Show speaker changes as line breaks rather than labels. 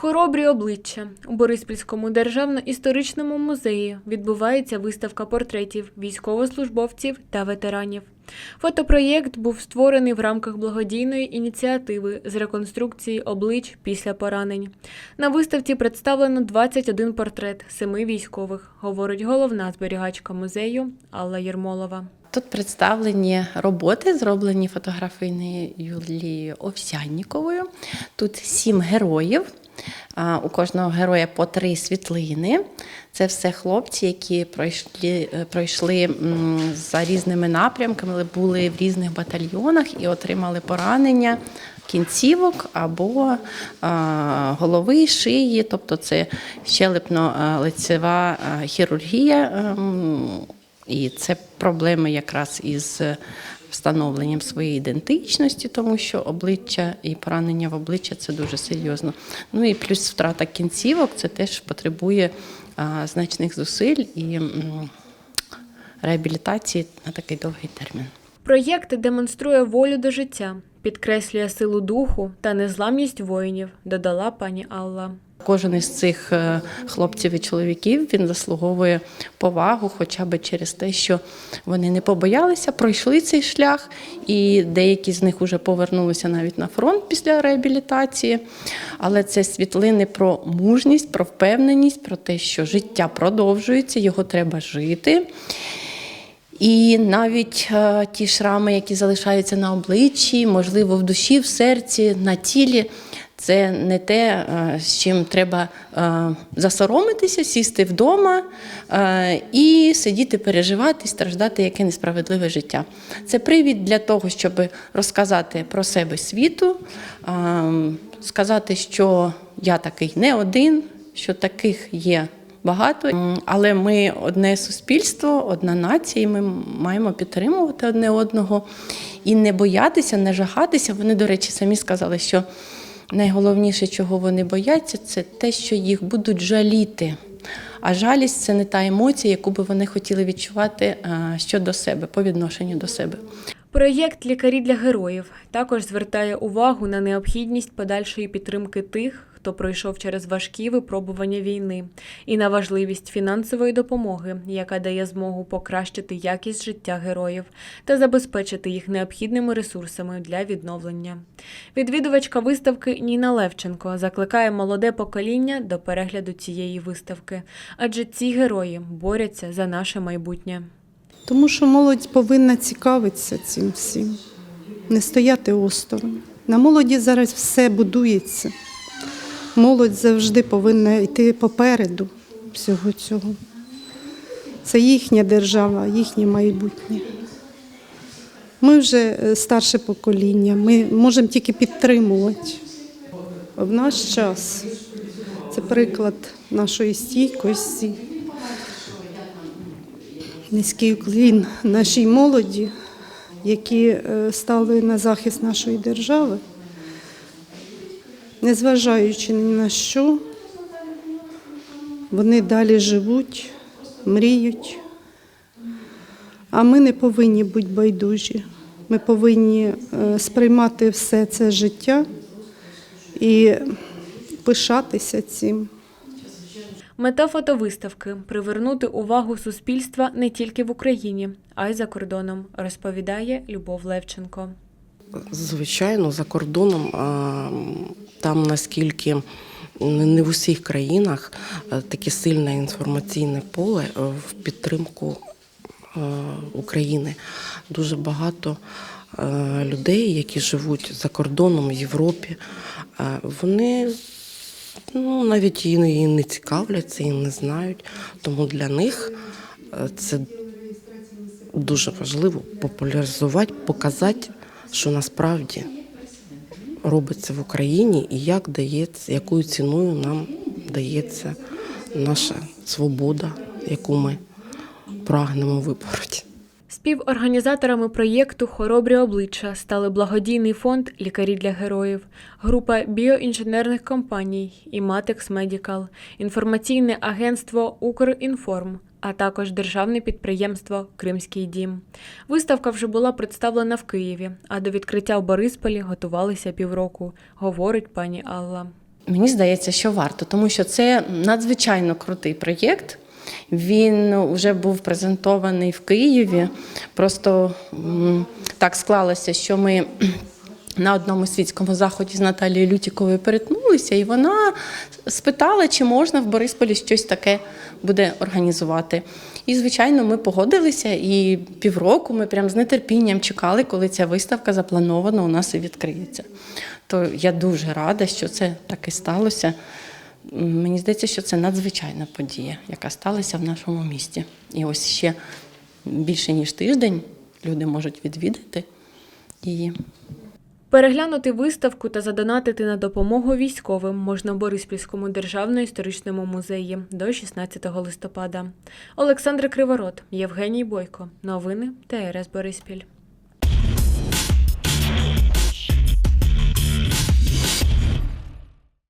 Хоробрі обличчя у Бориспільському державно-історичному музеї відбувається виставка портретів військовослужбовців та ветеранів. Фотопроєкт був створений в рамках благодійної ініціативи з реконструкції облич після поранень. На виставці представлено 21 портрет семи військових, говорить головна зберігачка музею Алла Єрмолова.
Тут представлені роботи, зроблені фотографиною Юлією Овсянніковою. Тут сім героїв. У кожного героя по три світлини. Це все хлопці, які пройшли, е, пройшли за різними напрямками, були в різних батальйонах і отримали поранення кінцівок або голови, шиї, тобто це щелепно-лицева хірургія. ем, і це проблеми якраз із встановленням своєї ідентичності, тому що обличчя і поранення в обличчя це дуже серйозно. Ну і плюс втрата кінцівок це теж потребує значних зусиль і реабілітації на такий довгий термін.
Проєкт демонструє волю до життя, підкреслює силу духу та незламність воїнів, додала пані Алла.
Кожен із цих е, хлопців і чоловіків він заслуговує повагу, хоча б через те, що вони не побоялися, пройшли цей шлях, і деякі з них вже повернулися навіть на фронт після реабілітації. Але це світлини про мужність, про впевненість, про те, що життя продовжується, його треба жити. І навіть е, ті шрами, які залишаються на обличчі, можливо, в душі, в серці, на тілі, це не те, е, з чим треба е, засоромитися, сісти вдома е, і сидіти, переживати, страждати, яке несправедливе життя. Це привід для того, щоб розказати про себе світу, сказати, що я такий не один, що таких є багато, але ми одне суспільство, одна нація, і ми маємо підтримувати одне одного і не боятися, не жахатися. Вони, до речі, самі сказали, що найголовніше, чого вони бояться, це те, що їх будуть жаліти. А жалість це не та емоція, яку би вони хотіли відчувати е, щодо себе, по відношенню до себе.
Проєкт Лікарі для героїв також звертає увагу на необхідність подальшої підтримки тих, хто пройшов через важкі випробування війни, і на важливість фінансової допомоги, яка дає змогу покращити якість життя героїв та забезпечити їх необхідними ресурсами для відновлення. Відвідувачка виставки Ніна Левченко закликає молоде покоління до перегляду цієї виставки, адже ці герої борються за наше майбутнє.
Тому що молодь повинна цікавитися цим всім, не стояти осторонь. На молоді зараз все будується. Молодь завжди повинна йти попереду всього цього. Це їхня держава, їхнє майбутнє. Ми вже е, старше покоління, ми можемо тільки підтримувати. В наш час це приклад нашої стійкості, низький уклін нашій молоді, які е, стали на захист нашої держави, незважаючи ні на що, вони далі живуть, мріють. А ми не повинні бути байдужі. Ми повинні е, сприймати все це життя і пишатися цим.
Мета фотовиставки привернути увагу суспільства не тільки в Україні, а й за кордоном, розповідає Любов Левченко.
Звичайно, за кордоном там наскільки не в усіх країнах таке сильне інформаційне поле в підтримку України. Дуже багато людей, які живуть за кордоном в Європі, вони ну, навіть і не- цікавляться, і не знають. Тому для них е, це дуже важливо популяризувати, показати, що насправді робиться в Україні і як дається, якою ціною нам дається наша свобода, яку ми прагнемо вибороти.
Співорганізаторами проєкту Хоробрі обличчя стали благодійний фонд Лікарі для героїв, група біоінженерних компаній і Matex Medical, інформаційне агентство Укрінформ, а також державне підприємство Кримський дім. Виставка вже була представлена в Києві, а до відкриття в Борисполі готувалися півроку, говорить пані Алла.
Мені здається, що варто, тому що це надзвичайно крутий проєкт. Він вже був презентований в Києві. Просто так склалося, що ми на одному світському заході з Наталією Лютіковою перетнулися, і вона спитала, чи можна в Борисполі щось таке буде організувати. І, звичайно, ми погодилися, і півроку ми прям з нетерпінням чекали, коли ця виставка запланована у нас і відкриється. То я дуже рада, що це так і сталося. Мені здається, що це надзвичайна подія, яка сталася в нашому місті. І ось ще більше ніж тиждень люди можуть відвідати її.
Переглянути виставку та задонатити на допомогу військовим можна в Бориспільському державно-історичному музеї до 16 листопада. Олександр Криворот, Євгеній Бойко. Новини ТРС Бориспіль.